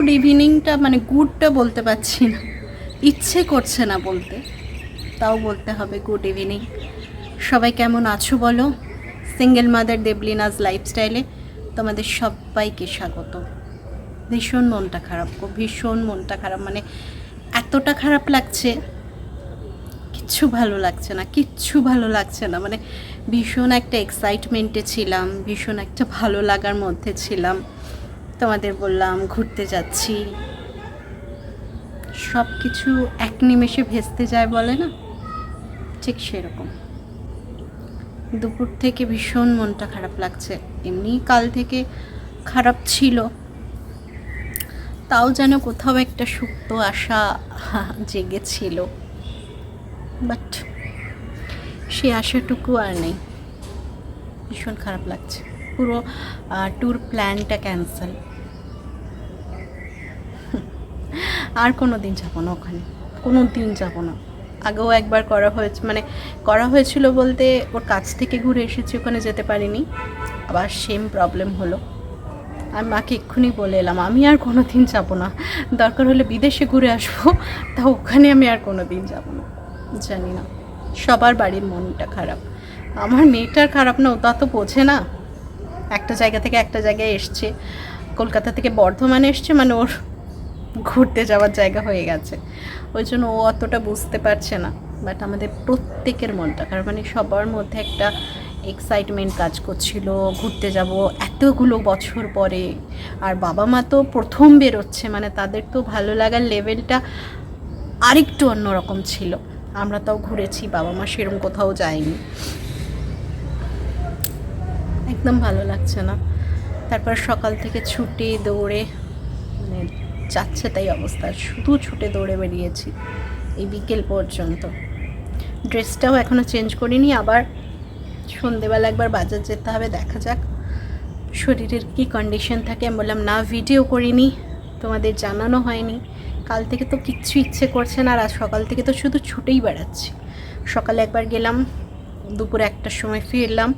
Good ইভিনিংটা মানে গুডটা বলতে পারছি না। ইচ্ছে করছে না বলতে। তাও বলতে হবে গুড ইভিনিং সবাই কেমন আছো বলো? সিঙ্গেল মাদার দেবলিনাজ লাইফস্টাইলে তোমাদের সবাইকে স্বাগত। ভীষণ মনটা খারাপ গো, ভীষণ মনটা খারাপ। মানে এতটা খারাপ লাগছে, কিচ্ছু ভালো লাগছে না, কিচ্ছু ভালো লাগছে না। মানে ভীষণ একটা এক্সাইটমেন্টে ছিলাম, ভীষণ একটা ভালো লাগার মধ্যে ছিলাম। তোমাদের বললাম, ঘুরতে যাচ্ছি। সব কিছু এক নিমেষে ভেস্তে যায় বলে না? ঠিক সেরকম। দুপুর থেকে ভীষণ মনটা খারাপ লাগছে। এমনি কাল থেকে খারাপ ছিল। তাও যেন কোথাও একটা সুপ্ত আশা জেগেছিল। বাট সে আশাটুকু আর নেই। ভীষণ খারাপ লাগছে। পুরো ট্যুর প্ল্যানটা ক্যান্সেল আর কোনো দিন যাব না ওখানে। কোনো দিন যাব না। আগেও একবার করা হয়েছে মানে করা হয়েছিল বলতে ওর কাছ থেকে ঘুরে এসেছি, ওখানে যেতে পারিনি। আবার সেম প্রবলেম হলো। আমি মাকে এক্ষুনি বলে এলাম, আমি আর কোনো দিন যাব না। দরকার হলে বিদেশে ঘুরে আসব। তা ওখানে আমি আর কোনো দিন যাব না। জানি না। সবার বাড়ির মনটা খারাপ। আমার মেয়েটার খারাপ না ওটা তো বোঝে না। একটা জায়গা থেকে একটা জায়গায় এসছে। কলকাতা থেকে বর্ধমানে এসছে মানে ওর ঘুরতে যাওয়ার জায়গা হয়ে গেছে। ওই জন্য ও অতটা বুঝতে পারছে না। বাট আমাদের প্রত্যেকের মনটা খারাপ মানে সবার মধ্যে একটা এক্সাইটমেন্ট কাজ করছিল, ঘুরতে যাব এতগুলো বছর পরে। আর বাবা মা তো প্রথম বেরোচ্ছে মানে তাদের তো ভালো লাগার লেভেলটা আরেকটু অন্যরকম ছিল। আমরা তাও ঘুরেছি, বাবা মা সেরকম কোথাও যায়নি। একদম ভালো লাগছে না। তারপর সকাল থেকে ছুটে, দৌড়ে মানে যাচ্ছে তাই অবস্থা। শুধু ছুটে দৌড়ে বেরিয়েছি এই বিকেল পর্যন্ত। ড্রেসটাও এখনও চেঞ্জ করিনি, আবার সন্ধেবেলা একবার বাজার যেতে হবে, দেখা যাক। শরীরের কী কন্ডিশন থাকে, আমি বললাম, না ভিডিও করিনি, তোমাদের জানানো হয়নি। কাল থেকে তো কিচ্ছু ইচ্ছে করছে না, আর আজ সকাল থেকে তো শুধু ছুটেই বেড়াচ্ছি। সকালে একবার গেলাম, দুপুর একটার সময় ফিরলাম,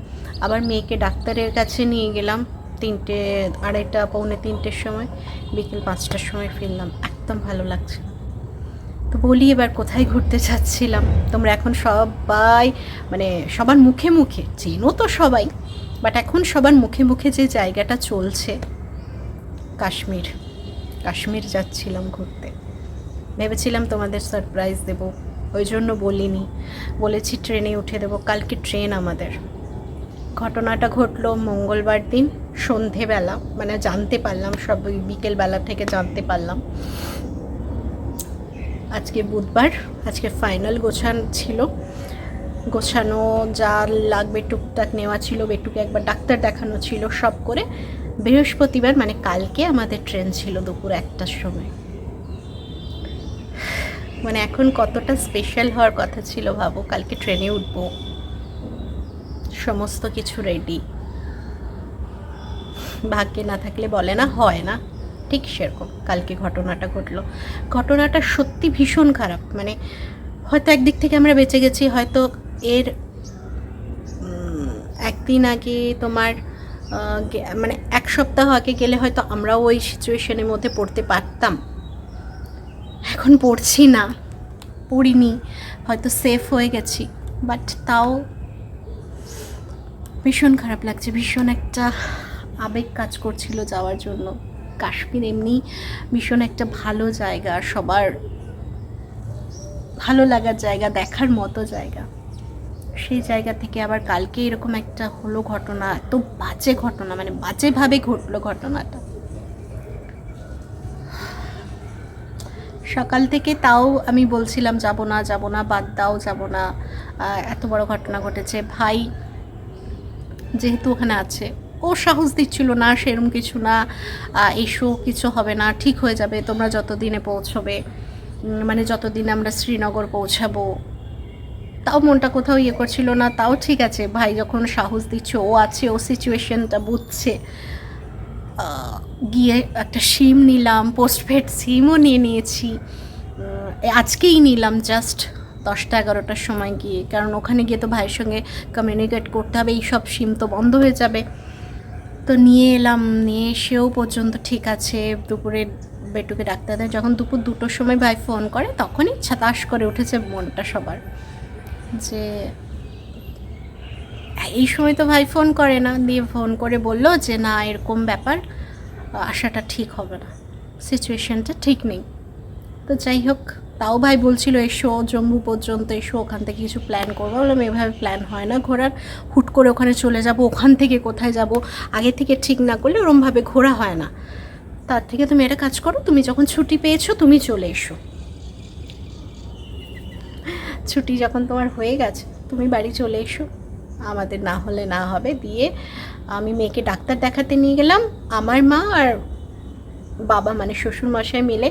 আবার মেয়েকে ডাক্তারের কাছে নিয়ে গেলাম। তিনটে, আড়াইটা, পৌনে তিনটের সময়, বিকেল পাঁচটার সময় ফিরলাম। একদম ভালো লাগছে। তো বলি এবার কোথায় ঘুরতে যাচ্ছিলাম তোমরা এখন সবাই মানে সবার মুখে মুখে, চেনো তো সবাই বাট এখন সবার মুখে মুখে যে জায়গাটা চলছে, কাশ্মীর। কাশ্মীর যাচ্ছিলাম ঘুরতে। ভেবেছিলাম তোমাদের সারপ্রাইজ দেব। ওই জন্য বলিনি। বলেছি, ট্রেনে উঠে দেবো। কালকে ট্রেন আমাদের। ঘটনাটা ঘটলো মঙ্গলবার দিন, সন্ধেবেলা মানে জানতে পারলাম সব বিকেলবেলা থেকে জানতে পারলাম। আজকে বুধবার, আজকে ফাইনাল গোছান ছিল। গোছানো যা লাগবে টুকটাক নেওয়া ছিল, বেটুকে একবার ডাক্তার দেখানো ছিল, সব করে বৃহস্পতিবার মানে কালকে আমাদের ট্রেন ছিল দুপুর একটার সময়। মানে এখন কতটা স্পেশাল হওয়ার কথা ছিল ভাবো, কালকে ট্রেনে উঠবো। সমস্ত কিছু রেডি ভাগ্যে না থাকলে বলে না, হয় না। ঠিক সেরকম, কালকে ঘটনাটা ঘটলো। ঘটনাটা সত্যি ভীষণ খারাপ মানে হয়তো একদিক থেকে আমরা বেঁচে গেছি, হয়তো এর একদিন আগে তোমার মানে এক সপ্তাহ আগে গেলে হয়তো আমরাও ওই সিচুয়েশনের মধ্যে পড়তে পারতাম। এখন পড়ছি না, পড়িনি, হয়তো সেফ হয়ে গেছি বাট তাও ভীষণ খারাপ লাগছে, ভীষণ একটা আবেগ কাজ করছিল যাওয়ার জন্য। কাশ্মীর এমনি ভীষণ একটা ভালো জায়গা, সবার ভালো লাগার জায়গা, দেখার মতো জায়গা। সেই জায়গা থেকে আবার কালকে এরকম একটা হলো ঘটনা, এত বাজে ঘটনা মানে বাজেভাবে ঘটলো ঘটনাটা। সকাল থেকে তাও আমি বলছিলাম, যাব না যাব না, বাদ দাও, যাব না। এত বড় ঘটনা ঘটেছে। ভাই যেহেতু ওখানে আছে। ও সাহস দিচ্ছিল, না, সেরম কিছু না। এসো, কিছু হবে না, ঠিক হয়ে যাবে, তোমরা যত দিনে পৌঁছবে মানে যতদিন আমরা শ্রীনগর পৌঁছাবো। তাও মনটা কোথাও ইয়ে করছিল না, তাও ঠিক আছে, ভাই যখন সাহস দিচ্ছে, ও আছে, ও সিচুয়েশনটা বুঝছে। গিয়ে একটা সিম নিলাম পোস্টপেড সিমও নিয়ে নিয়েছি। আজকেই নিলাম জাস্ট দশটা এগারোটার সময় গিয়ে, কারণ ওখানে গিয়ে তো ভাইয়ের সঙ্গে কমিউনিকেট করতে হবে, এই সব সিম তো বন্ধ হয়ে যাবে। তো নিয়ে এলাম, নিয়ে এসেও পর্যন্ত ঠিক আছে, দুপুরে বেটুকে ডাক্তার দেয়। যখন দুপুর দুটোর সময় ভাই ফোন করে তখনই ছাতাস করে উঠেছে মনটা সবার, যে এই সময় তো ভাই ফোন করে না, দিয়ে ফোন করে বলল যে, না, এরকম ব্যাপার আসাটা ঠিক হবে না সিচুয়েশানটা ঠিক নেই। তো যাই হোক তাও ভাই বলছিল, এসো, জম্মু পর্যন্ত এসো, ওখান থেকে কিছু প্ল্যান করব। বললাম, এভাবে প্ল্যান হয় না ঘোরার। হুট করে ওখানে চলে যাব, ওখান থেকে কোথায় যাব? আগে থেকে ঠিক না করলে ওরমভাবে ঘোরা হয় না। তার থেকে তুমি একটা কাজ করো, তুমি যখন ছুটি পেয়েছ, তুমি চলে এসো। ছুটি যখন তোমার হয়ে গেছে, তুমি বাড়ি চলে এসো। আমাদের না হলে না হবে দিয়ে আমি মেয়েকে ডাক্তার দেখাতে নিয়ে গেলাম। আমার মা আর বাবা মানে শ্বশুর মশাই মিলে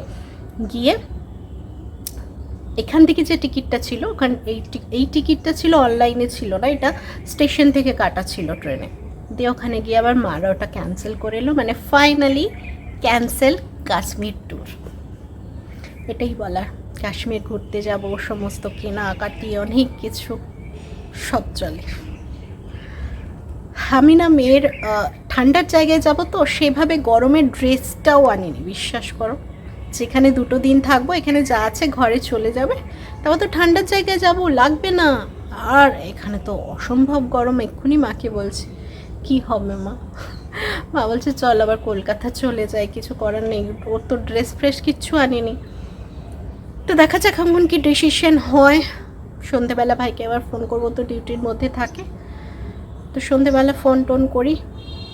গিয়ে এখান থেকে যে টিকিটটা ছিল, ওখান এই এই টিকিটটা ছিল অনলাইনে ছিল না, এটা স্টেশন থেকে কাটা ছিল ট্রেনে। দিয়ে ওখানে গিয়ে আবার মারা ওটা ক্যান্সেল করে এলো মানে ফাইনালি ক্যান্সেল কাশ্মীর ট্যুর এটাই বলার। কাশ্মীর ঘুরতে যাব, সমস্ত কেনাকাটি, অনেক কিছু, সব চলে। আমি না মেয়ের ঠান্ডার জায়গায় যাব তো, সেভাবে গরমের ড্রেসটাও আনিনি, বিশ্বাস করো। যেখানে দুটো দিন থাকব, এখানে যা আছে ঘরে চলে যাবে। তারপর তো ঠান্ডার জায়গায় যাব, লাগবে না। আর এখানে তো অসম্ভব গরম, এক্ষুনি মাকে বলছে। কি হবে মা? মা বলছে, চল আবার কলকাতা চলে যাই, কিছু করার নেই। ওর তো ড্রেস ফ্রেশ কিচ্ছু আনিনি। তো দেখা যাক এমন কি ডিসিশন হয়। সন্ধেবেলা ভাইকে আবার ফোন করব তো ডিউটির মধ্যে থাকে। তো সন্ধেবেলা ফোন টোন করি।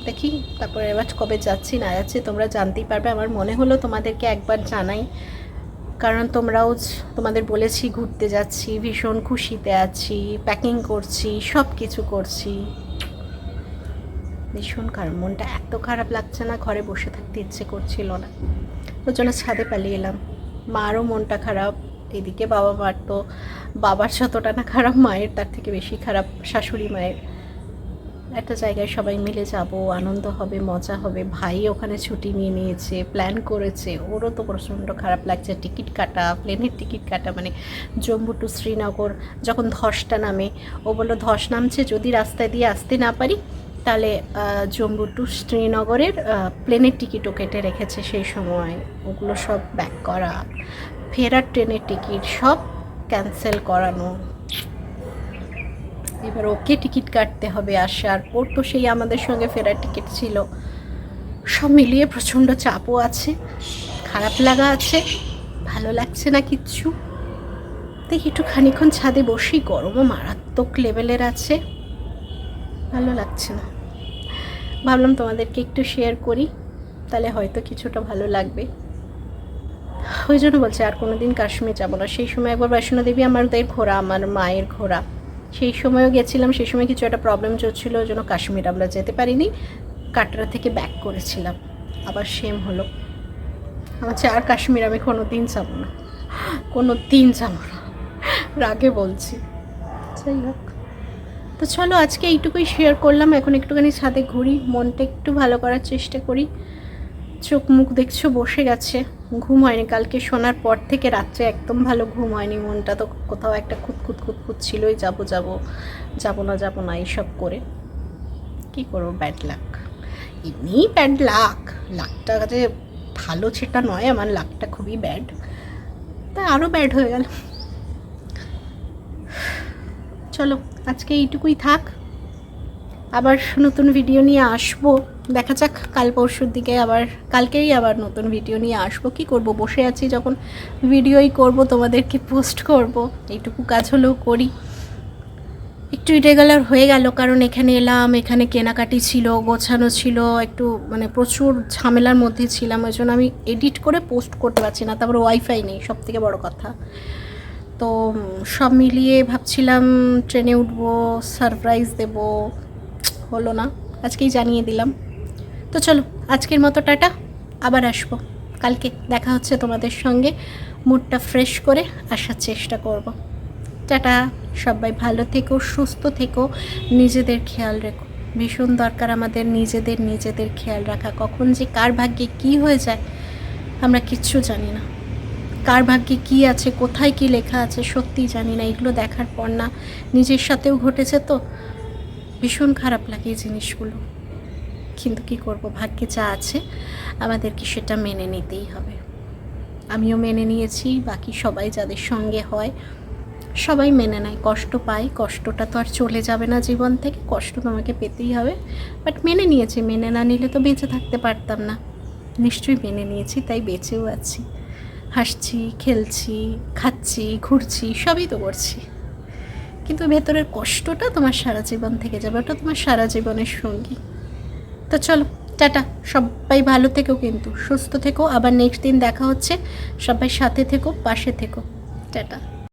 দেখি তারপরে এবার কবে যাচ্ছি, না যাচ্ছি, তোমরা জানতেই পারবে। আমার মনে হলো তোমাদেরকে একবার জানাই। কারণ তোমরাও তোমাদের বলেছি, ঘুরতে যাচ্ছি, ভীষণ খুশিতে আছি প্যাকিং করছি সব কিছু করছি। ভীষণ খারাপ, মনটা এত খারাপ লাগছে না, ঘরে বসে থাকতে ইচ্ছে করছিল না। ওর জন্য ছাদে পালিয়ে এলাম। মারও মনটা খারাপ, এদিকে বাবা মার তো, বাবার যতটা না খারাপ, মায়ের তার থেকে বেশি খারাপ, শাশুড়ি মায়ের। একটা জায়গায় সবাই মিলে যাব, আনন্দ হবে, মজা হবে। ভাই ওখানে ছুটি নিয়ে নিয়েছে প্ল্যান করেছে। ওরও তো প্রচণ্ড খারাপ লাগছে। টিকিট কাটা প্লেনের টিকিট কাটা মানে জম্মু টু শ্রীনগর যখন ধসটা নামে, ও বলল, ধস নামছে, যদি রাস্তায় দিয়ে আসতে না পারি, তাহলে জম্মু টু শ্রীনগরের প্লেনের টিকিটও কেটে রেখেছে সেই সময়। ওগুলো সব ব্যাক করা। ফেরার ট্রেনের টিকিট সব ক্যান্সেল করানো। এবার ওকে টিকিট কাটতে হবে আসার ওর তো সেই আমাদের সঙ্গে ফেরার টিকিট ছিল। সব মিলিয়ে প্রচণ্ড চাপও আছে, খারাপ লাগা আছে, ভালো লাগছে না কিচ্ছু। দেখি একটু খানিক্ষণ ছাদে বসি, গরমও মারাত্মক লেভেলের আছে। ভালো লাগছে না। ভাবলাম তোমাদেরকে একটু শেয়ার করি, তাহলে হয়তো কিছুটা ভালো লাগবে। ওই জন্য বলছে, আর কোনো দিন কাশ্মীর যাব না। সেই সময় একবার বৈষ্ণোদেবী আমাদের ঘোরা আমার মায়ের ঘোরা সেই সময়ও গেছিলাম, সেই সময় কিছু একটা প্রবলেম চলছিল, ওই জন্য কাশ্মীর আমরা যেতে পারিনি। কাটরা থেকে ব্যাক করেছিলাম। আবার সেম হলো। আমার আর কাশ্মীর আমি কোনো দিন যাব না। কোনো দিন যাব না। রাগে বলছি। যাই হোক। তো চলো আজকে এইটুকুই শেয়ার করলাম। এখন একটুখানি ছাদে ঘুরি, মনটা একটু ভালো করার চেষ্টা করি। চোখ মুখ দেখছ, বসে গেছে। ঘুম হয়নি। কালকে শোনার পর থেকে রাত্রে একদম ভালো ঘুম হয়নি। মনটা তো কোথাও একটা খুঁতখুত খুঁতখুত ছিলই। যাব যাব যাব না যাব না এইসব করে। কি করব? ব্যাড লাক এমনি ব্যাড লাক লাকটা যে ভালো সেটা নয়। আমার লাকটা খুবই ব্যাড তা আরও ব্যাড হয়ে গেল। চলো, আজকে এইটুকুই থাক। আবার নতুন ভিডিও নিয়ে আসব। দেখা যাক, কাল পরশুর দিকে আবার, কালকেই আবার নতুন ভিডিও নিয়ে আসব। কি করব? বসে আছি যখন ভিডিওই করব, তোমাদেরকে পোস্ট করব। এইটুকু কাজ হলেও করি। একটু ইরেগুলার হয়ে গেল, কারণ এখানে এলাম, এখানে কেনাকাটি ছিল, গোছানো ছিল, একটু মানে প্রচুর ঝামেলার মধ্যে ছিলাম, ওই জন্য আমি এডিট করে পোস্ট করতে পারছি না, তারপর ওয়াইফাই নেই সব থেকে বড়ো কথা। তো, সব মিলিয়ে ভাবছিলাম ট্রেনে উঠবো সারপ্রাইজ দেব হলো না, আজকেই জানিয়ে দিলাম। তো চলো, আজকের মতো টাটা, আবার আসব। কালকে দেখা হচ্ছে তোমাদের সঙ্গে, মুডটা ফ্রেশ করে আসার চেষ্টা করব। টাটা, সবাই ভালো থেকো, সুস্থ থেকো, নিজেদের খেয়াল রেখো। ভীষণ দরকার আমাদের নিজেদের নিজেদের খেয়াল রাখা। কখন যে কার ভাগ্যে কী হয়ে যায়, আমরা কিচ্ছু জানি না। কার ভাগ্যে কী আছে, কোথায় কী লেখা আছে, সত্যিই জানি না। এগুলো দেখার পর না, নিজের সাথেও ঘটেছে তো। ভীষণ খারাপ লাগে এই জিনিসগুলো। কিন্তু কি করব? ভাগ্যে যা আছে, আমাদেরকে সেটা মেনে নিতেই হবে। আমিও মেনে নিয়েছি, বাকি সবাই যাদের সঙ্গে হয়, সবাই মেনে নেয়। কষ্ট পায় কষ্টটা তো আর চলে যাবে না জীবন থেকে, কষ্ট তোমাকে পেতেই হবে। বাট মেনে নিয়েছি, মেনে না নিলে তো বেঁচে থাকতে পারতাম না। নিশ্চয়ই মেনে নিয়েছি, তাই বেঁচেও আছি। হাসছি, খেলছি, খাচ্ছি, ঘুরছি, সবই তো করছি। কিন্তু ভেতরের কষ্টটা তোমার সারা জীবন থেকে যাবে, ওটা তোমার সারা জীবনের সঙ্গী। তো চলো, টাটা, সবাই ভালো থেকো কিন্তু, সুস্থ থেকো, আবার নেক্সট দিন দেখা হচ্ছে, সবাই সাথে থেকো, পাশে থেকো, টাটা।